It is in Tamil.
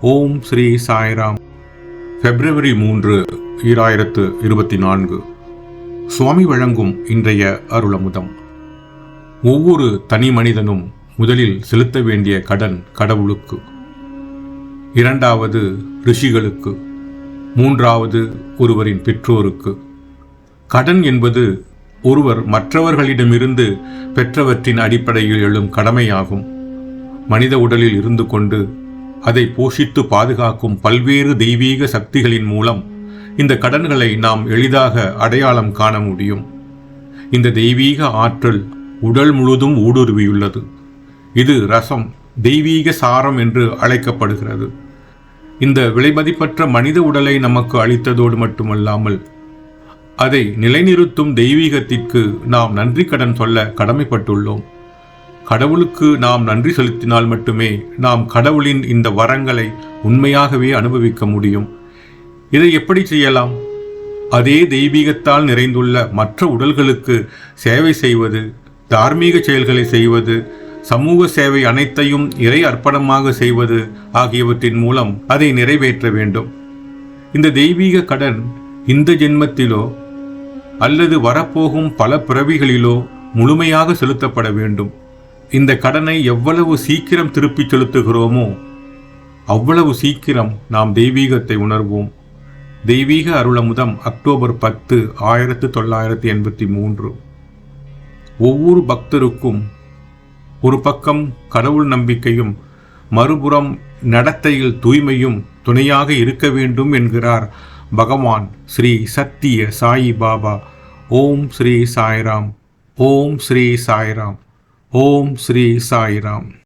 ஓம் ஸ்ரீ சாய்ராம். பிப்ரவரி மூன்று ஈராயிரத்து இருபத்தி நான்கு. சுவாமி வழங்கும் இன்றைய அருளமுதம். ஒவ்வொரு தனி மனிதனும் முதலில் செலுத்த வேண்டிய கடன் கடவுளுக்கு. இரண்டாவது ரிஷிகளுக்கு. மூன்றாவது ஒருவரின் பெற்றோருக்கு. கடன் என்பது ஒருவர் மற்றவர்களிடமிருந்து பெற்றவற்றின் அடிப்படையில் எழும் கடமையாகும். மனித உடலில் இருந்து கொண்டு அதை போஷித்து பாதுகாக்கும் பல்வேறு தெய்வீக சக்திகளின் மூலம் இந்த கடன்களை நாம் எளிதாக அடையாளம் காண முடியும். இந்த தெய்வீக ஆற்றல் உடல் முழுதும் ஊடுருவியுள்ளது. இது ரசம் தெய்வீக சாரம் என்று அழைக்கப்படுகிறது. இந்த விலைமதிப்பற்ற மனித உடலை நமக்கு அளித்ததோடு மட்டுமல்லாமல் அதை நிலைநிறுத்தும் தெய்வீகத்திற்கு நாம் நன்றி கடன் சொல்ல கடமைப்பட்டுள்ளோம். கடவுளுக்கு நாம் நன்றி செலுத்தினால் மட்டுமே நாம் கடவுளின் இந்த வரங்களை உண்மையாகவே அனுபவிக்க முடியும். இதை எப்படி செய்யலாம்? அதே தெய்வீகத்தால் நிறைந்துள்ள மற்ற உடல்களுக்கு சேவை செய்வது தார்மீக செயல்களை செய்வது சமூக சேவை அனைத்தையும் இறை அர்ப்பணமாக செய்வது ஆகியவற்றின் மூலம் அதை நிறைவேற்ற வேண்டும். இந்த தெய்வீக கடன் இந்த ஜென்மத்திலோ அல்லது வரப்போகும் பல பிறவிகளிலோ முழுமையாக செலுத்தப்பட வேண்டும். இந்த கடனை எவ்வளவு சீக்கிரம் திருப்பிச் செலுத்துகிறோமோ அவ்வளவு சீக்கிரம் நாம் தெய்வீகத்தை உணர்வோம். தெய்வீக அருளமுதம் அக்டோபர் பத்து ஆயிரத்து தொள்ளாயிரத்தி எண்பத்தி மூன்று. ஒவ்வொரு பக்தருக்கும் ஒரு பக்கம் கடவுள் நம்பிக்கையும் மறுபுறம் நடத்தையில் தூய்மையும் துணையாக இருக்க வேண்டும் என்கிறார் பகவான் ஸ்ரீ சத்திய சாயி பாபா. ஓம் ஸ்ரீ சாய்ராம். ஓம் ஸ்ரீ சாய்ராம். ஓம் ஸ்ரீ சாய்ராம்.